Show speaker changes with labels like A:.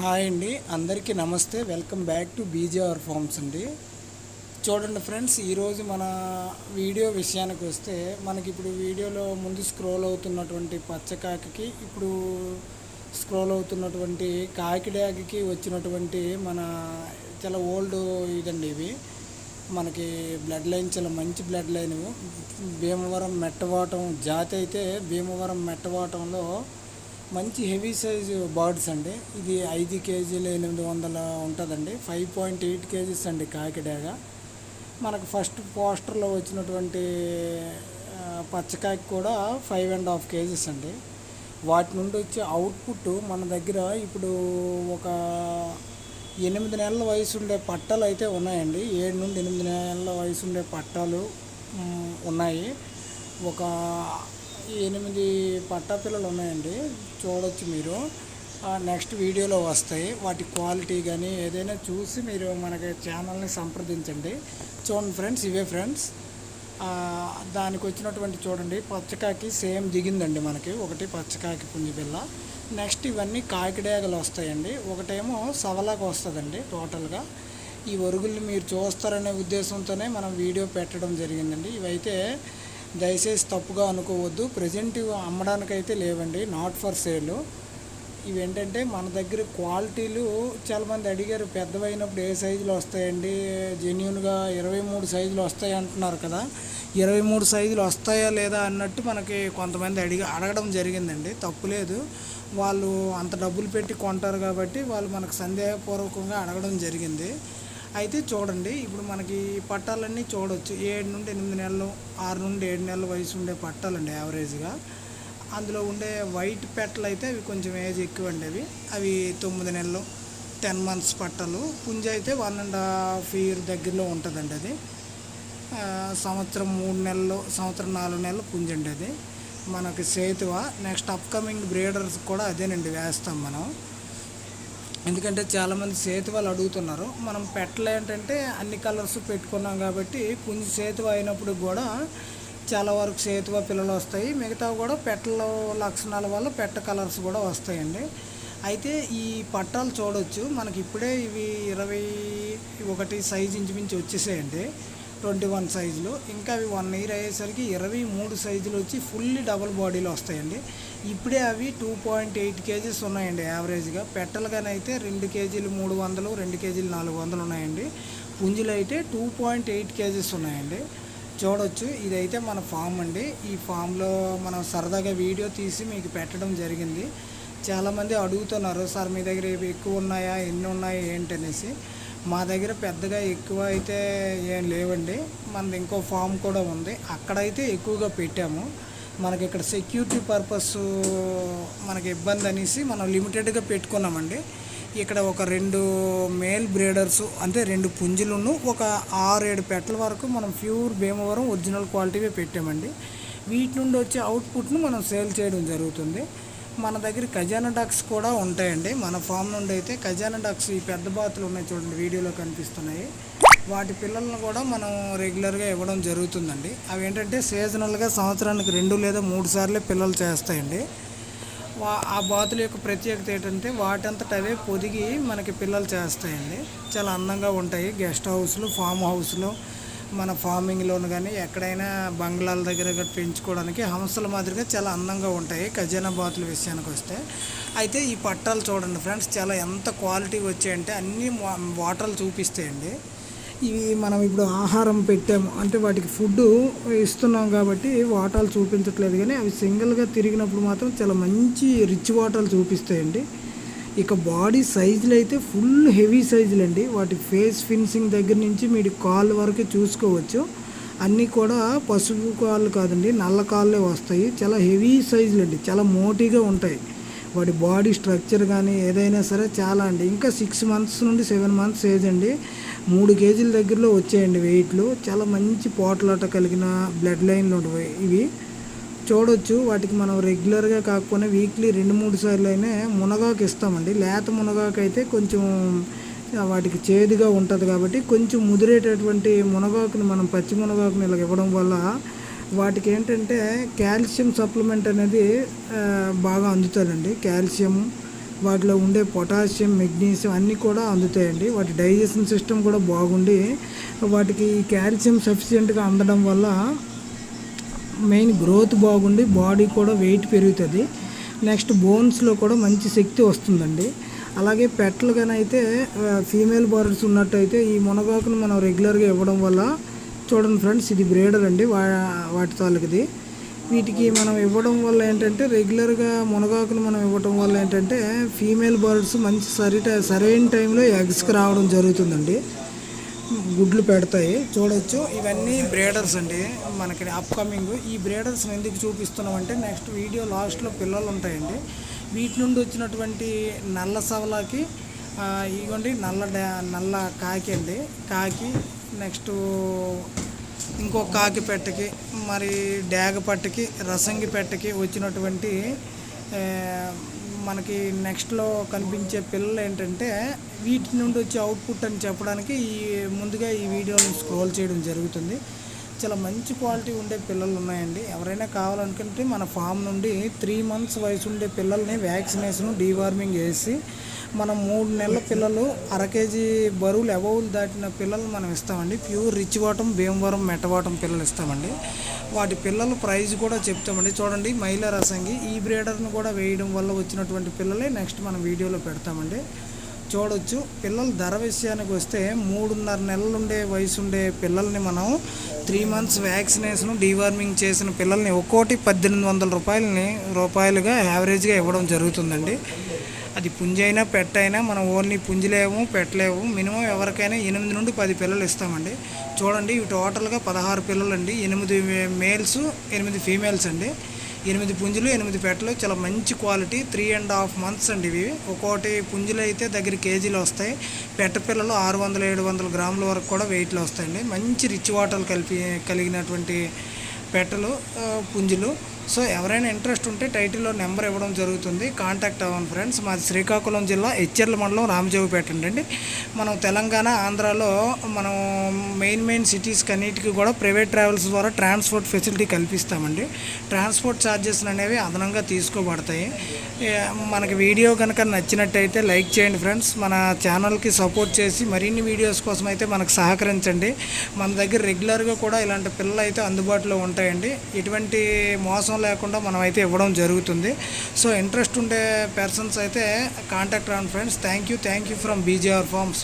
A: Hi అండి. అందరికీ నమస్తే. Welcome back to BJR farms అండి. చూడండి ఫ్రెండ్స్ ఈరోజు మన వీడియో విషయానికి వస్తే మనకి ఇప్పుడు వీడియోలో ముందు స్క్రోల్ అవుతున్నటువంటి పచ్చకాకి ఇప్పుడు స్క్రోల్ అవుతున్నటువంటి కాకిడాకి వచ్చినటువంటి మన చాలా ఓల్డ్ ఇదండి ఇవి. మనకి బ్లడ్ లైన్ చాలా మంచి బ్లడ్ లైన్ భీమవరం మెట్టవాటం జాతి అయితే భీమవరం మెట్టవాటంలో మంచి హెవీ సైజు బర్డ్స్ అండి. ఇది ఐదు కేజీలు ఎనిమిది వందల ఉంటుందండి. ఫైవ్ పాయింట్ ఎయిట్ కేజీస్ అండి కాకిడాగా. మనకు ఫస్ట్ పోస్టర్లో వచ్చినటువంటి పచ్చకాయకి కూడా ఫైవ్ అండ్ హాఫ్ కేజీస్ అండి. వాటి నుండి వచ్చే అవుట్పుట్ మన దగ్గర ఇప్పుడు ఒక ఎనిమిది నెలల వయసు ఉండే పట్టాలు అయితే ఉన్నాయండి. ఏడు నుండి ఎనిమిది నెలల వయసు ఉండే పట్టాలు ఉన్నాయి. ఒక ఎనిమిది పట్టా పిల్లలు ఉన్నాయండి. చూడొచ్చు మీరు. నెక్స్ట్ వీడియోలో వస్తాయి. వాటి క్వాలిటీ కానీ ఏదైనా చూసి మీరు మనకి ఛానల్ని సంప్రదించండి. చూడండి ఫ్రెండ్స్ ఇవే ఫ్రెండ్స్. దానికి వచ్చినటువంటి చూడండి పచ్చకాకి సేమ్ దిగిందండి మనకి. ఒకటి పచ్చకాకి పుంజి పిల్ల నెక్స్ట్ ఇవన్నీ కాకిడేగలు వస్తాయండి. ఒకటేమో సవలాకు వస్తుందండి టోటల్గా. ఈ ఒరుగుల్ని మీరు చూస్తారనే ఉద్దేశంతోనే మనం వీడియో పెట్టడం జరిగిందండి. ఇవైతే దయచేసి తప్పుగా అనుకోవద్దు. ప్రజెంట్ ఇవి అమ్మడానికైతే లేవండి. నాట్ ఫర్ సేల్ ఇవి ఏంటంటే మన దగ్గర క్వాలిటీలు చాలామంది అడిగారు. పెద్దవైనప్పుడు ఏ సైజులు వస్తాయండి? జెన్యున్గా ఇరవై మూడు సైజులు వస్తాయి అంటున్నారు కదా. ఇరవై మూడు సైజులు వస్తాయా లేదా అన్నట్టు మనకి కొంతమంది అడిగి అడగడం జరిగిందండి. తప్పులేదు వాళ్ళు అంత డబ్బులు పెట్టి కొంటారు కాబట్టి వాళ్ళు మనకు సందేహపూర్వకంగా అడగడం జరిగింది. అయితే చూడండి ఇప్పుడు మనకి పట్టాలన్నీ చూడవచ్చు ఏడు నుండి ఎనిమిది నెలలు ఆరు నుండి ఏడు నెలల వయసు ఉండే పట్టాలండి యావరేజ్గా. అందులో ఉండే వైట్ పెట్టలు అయితే అవి కొంచెం ఏజ్ ఎక్కువ అండి అవి. అవి తొమ్మిది నెలలు టెన్ మంత్స్ పట్టలు. పుంజ అయితే వన్ అండ్ హాఫ్ ఇయర్ దగ్గరలో ఉంటుందండి అది. సంవత్సరం మూడు నెలలు సంవత్సరం నాలుగు నెలలు పుంజండి అది. మనకి సేతువ నెక్స్ట్ అప్కమింగ్ బ్రీడర్స్ కూడా అదేనండి వేస్తాం మనం. ఎందుకంటే చాలామంది సేతువాలు అడుగుతున్నారు మనం పెట్టలు ఏంటంటే అన్ని కలర్స్ పెట్టుకున్నాం కాబట్టి కొంచెం సేతువ అయినప్పుడు కూడా చాలా వరకు సేతువ పిల్లలు వస్తాయి. మిగతా కూడా పెట్టల లక్షణాల వల్ల పెట్ట కలర్స్ కూడా వస్తాయండి. అయితే ఈ పట్టాలు చూడొచ్చు. మనకి ఇప్పుడే ఇవి ఇరవై ఒకటి సైజ్ ఇంచుమించు వచ్చేసాయండి. ట్వంటీ వన్ సైజులు. ఇంకా అవి వన్ ఇయర్ అయ్యేసరికి ఇరవై మూడు సైజులు వచ్చి ఫుల్లీ డబుల్ బాడీలో వస్తాయండి. ఇప్పుడే అవి టూ పాయింట్ ఎయిట్ కేజీస్ ఉన్నాయండి యావరేజ్గా. పెట్టలుగానైతే రెండు కేజీలు మూడు వందలు రెండు కేజీలు నాలుగు వందలు ఉన్నాయండి. పుంజులు అయితే టూ పాయింట్ ఎయిట్ కేజీస్ ఉన్నాయండి. చూడొచ్చు. ఇదైతే మన ఫామ్ అండి. ఈ ఫామ్లో మనం సరదాగా వీడియో తీసి మీకు పెట్టడం జరిగింది. చాలామంది అడుగుతున్నారు సార్ మీ దగ్గర ఎక్కువ ఉన్నాయా? ఎన్ని ఉన్నాయా? ఏంటనేసి. మా దగ్గర పెద్దగా ఎక్కువ అయితే ఏం లేవండి. మనది ఇంకో ఫామ్ కూడా ఉంది. అక్కడైతే ఎక్కువగా పెట్టాము. మనకి ఇక్కడ సెక్యూరిటీ పర్పస్ మనకి ఇబ్బంది అనేసి మనం లిమిటెడ్గా పెట్టుకున్నామండి. ఇక్కడ ఒక రెండు మేల్ బ్రీడర్స్ అంటే రెండు పుంజులను ఒక ఆరేడు పెట్టల వరకు మనం ప్యూర్ భీమవరం ఒరిజినల్ క్వాలిటీవే పెట్టామండి. వీటి నుండి వచ్చే అవుట్పుట్ను మనం సేల్ చేయడం జరుగుతుంది. మన దగ్గర ఖజానా డక్స్ కూడా ఉంటాయండి. మన ఫామ్ నుండి అయితే ఖజానా డక్స్ ఈ పెద్ద బాతులు ఉన్నాయి చూడండి వీడియోలో కనిపిస్తున్నాయి. వాటి పిల్లలను కూడా మనం రెగ్యులర్గా ఇవ్వడం జరుగుతుందండి. అవి ఏంటంటే సీజనల్గా సంవత్సరానికి రెండు లేదా మూడు సార్లే పిల్లలు చేస్తాయండి. ఆ బాతుల యొక్క ప్రత్యేకత ఏంటంటే వాటంతట అవే పొదిగి మనకి పిల్లలు చేస్తాయండి. చాలా అందంగా ఉంటాయి. గెస్ట్ హౌస్లు ఫామ్ హౌస్లు మన ఫార్మింగ్లోను కానీ ఎక్కడైనా బంగ్లాల దగ్గర పెంచుకోవడానికి హంసల మాదిరిగా చాలా అందంగా ఉంటాయి ఖజానా బాతుల విషయానికి వస్తే అయితే ఈ పట్టాలు చూడండి ఫ్రెండ్స్ చాలా ఎంత క్వాలిటీ వచ్చాయంటే అన్ని వా- వాటర్లు చూపిస్తాయండి. ఇవి మనం ఇప్పుడు ఆహారం పెట్టాము అంటే వాటికి ఫుడ్ ఇస్తున్నాం కాబట్టి వాటాలు చూపించట్లేదు కానీ అవి సింగిల్గా తిరిగినప్పుడు మాత్రం చాలా మంచి రిచ్ వాటాలు చూపిస్తాయండి. ఇక బాడీ సైజులు అయితే ఫుల్ హెవీ సైజులు అండి. వాటి ఫేస్ ఫినిషింగ్ దగ్గర నుంచి మీరు కాళ్ళు వరకు చూసుకోవచ్చు. అన్నీ కూడా పసుపు కాళ్ళు కాదండి నల్ల కాళ్ళే వస్తాయి. చాలా హెవీ సైజులు అండి చాలా మోటీగా ఉంటాయి. వాడి బాడీ స్ట్రక్చర్ కానీ ఏదైనా సరే చాలా అండి. ఇంకా సిక్స్ మంత్స్ నుండి సెవెన్ మంత్స్ ఏజ్ అండి. మూడు కేజీల దగ్గరలో వచ్చాయండి వెయిట్లు. చాలా మంచి పోట్లాట కలిగిన బ్లడ్ లైన్లు ఉంటాయి ఇవి. చూడొచ్చు. వాటికి మనం రెగ్యులర్గా కాకపోయినా వీక్లీ రెండు మూడు సార్లు అయినా మునగాకు ఇస్తామండి. లేత మునగాకు అయితే కొంచెం వాటికి చేదుగా ఉంటుంది కాబట్టి కొంచెం ముదిరేటటువంటి మునగాకుని మనం పచ్చి మునగాకుని ఇలా ఇవ్వడం వల్ల వాటికి ఏంటంటే కాల్షియం సప్లిమెంట్ అనేది బాగా అందుతుందండి. కాల్షియం వాటిలో ఉండే పొటాషియం మెగ్నీషియం అన్నీ కూడా అందుతాయండి. వాటి డైజెషన్ సిస్టమ్ కూడా బాగుండి వాటికి కాల్షియం సఫిషియెంట్గా అందడం వల్ల మెయిన్ గ్రోత్ బాగుండి బాడీ కూడా వెయిట్ పెరుగుతుంది. నెక్స్ట్ బోన్స్లో కూడా మంచి శక్తి వస్తుందండి. అలాగే పెట్లు అయితే ఫీమేల్ బర్డ్స్ ఉన్నట్టయితే ఈ మునగాకును మనం రెగ్యులర్గా ఇవ్వడం వల్ల చూడండి ఫ్రెండ్స్ ఇది బ్రేడర్ అండి వా వాటి తాలూకుది. వీటికి మనం ఇవ్వడం వల్ల ఏంటంటే రెగ్యులర్గా మునగాకును మనం ఇవ్వడం వల్ల ఏంటంటే ఫీమేల్ బర్డ్స్ మంచి సరి సరైన టైంలో ఎగ్స్కి రావడం జరుగుతుందండి. గుడ్లు పెడతాయి. చూడొచ్చు. ఇవన్నీ బ్రేడర్స్ అండి. మనకి అప్కమింగ్ ఈ బ్రేడర్స్ ఎందుకు చూపిస్తున్నాం అంటే నెక్స్ట్ వీడియో లాస్ట్లో పిల్లలు ఉంటాయండి. వీటి నుండి వచ్చినటువంటి నల్ల సవలాకి ఇగోండి నల్ల నల్ల కాకి అండి. కాకి నెక్స్ట్ ఇంకో కాకి పెట్టకి మరి డ్యాగ పట్టకి రసంగి పెట్టకి వచ్చినటువంటి మనకి నెక్స్ట్లో కనిపించే పిల్లలు ఏంటంటే వీటి నుండి వచ్చే అవుట్పుట్ అని చెప్పడానికి ఈ ముందుగా ఈ వీడియోని స్క్రోల్ చేయడం జరుగుతుంది. చాలా మంచి క్వాలిటీ ఉండే పిల్లలు ఉన్నాయండి. ఎవరైనా కావాలనుకుంటే మన ఫామ్ నుండి త్రీ మంత్స్ వయసు ఉండే పిల్లల్ని వ్యాక్సినేషన్ డీవార్మింగ్ చేసి మనం మూడు నెలల పిల్లలు అర కేజీ బరువులు అబౌలు దాటిన పిల్లలు మనం ఇస్తామండి. ప్యూర్ రిచ్ వాటం భీమవరం మెట్టవాటం పిల్లలు ఇస్తామండి. వాటి పిల్లల ప్రైజ్ కూడా చెప్తామండి. చూడండి మహిళా రసంగి ఈ బ్రీడర్ను కూడా వేయడం వల్ల వచ్చినటువంటి పిల్లలే నెక్స్ట్ మనం వీడియోలో పెడతామండి. చూడొచ్చు పిల్లల ధర విషయానికి వస్తే మూడున్నర నెలలు ఉండే వయసు ఉండే పిల్లల్ని మనం త్రీ మంత్స్ వ్యాక్సినేషన్ డీవార్మింగ్ చేసిన పిల్లల్ని ఒక్కోటి పద్దెనిమిది వందల రూపాయలని రూపాయలుగా యావరేజ్గా ఇవ్వడం జరుగుతుందండి. అది పుంజైనా పెట్టైనా మనం ఓన్లీ పుంజులేము పెట్టలేము. మినిమం ఎవరికైనా ఎనిమిది నుండి పది పిల్లలు ఇస్తామండి. చూడండి ఇవి టోటల్గా పదహారు పిల్లలు అండి ఎనిమిది మేల్స్ ఎనిమిది ఫీమేల్స్ అండి. ఎనిమిది పుంజులు ఎనిమిది పెట్టలు చాలా మంచి quality three and half months అండి ఇవి. ఒక్కోటి పుంజులు అయితే దగ్గర కేజీలు వస్తాయి. పెట్ట పిల్లలు ఆరు వందల ఏడు వందల గ్రాముల వరకు కూడా వెయిట్లు వస్తాయండి. మంచి రిచ్ వాటర్లు కలిపి కలిగినటువంటి పెట్టలు పుంజులు. సో ఎవరైనా ఇంట్రెస్ట్ ఉంటే టైటిల్లో నెంబర్ ఇవ్వడం జరుగుతుంది. కాంటాక్ట్ అవ్వండి ఫ్రెండ్స్. మాది శ్రీకాకుళం జిల్లా హెచ్ఎర్ల మండలం రామజోగిపేట అండి. మనం తెలంగాణ ఆంధ్రాలో మనం మెయిన్ మెయిన్ సిటీస్కి అన్నిటికీ కూడా ప్రైవేట్ ట్రావెల్స్ ద్వారా ట్రాన్స్పోర్ట్ ఫెసిలిటీ కల్పిస్తామండి. ట్రాన్స్పోర్ట్ ఛార్జెస్ అనేవి అదనంగా తీసుకోబడతాయి. మనకి వీడియో కనుక నచ్చినట్టయితే లైక్ చేయండి ఫ్రెండ్స్. మన ఛానల్కి సపోర్ట్ చేసి మరిన్ని వీడియోస్ కోసం అయితే మనకు సహకరించండి. మన దగ్గర రెగ్యులర్గా కూడా ఇలాంటి పిల్లలు అయితే అందుబాటులో ఉంటాయండి. ఎటువంటి మోసం లేకుండా మనం అయితే ఇవ్వడం జరుగుతుంది. సో ఇంట్రెస్ట్ ఉండే పర్సన్స్ అయితే కాంటాక్ట్ రాండి friends thank you thank you from BJR farms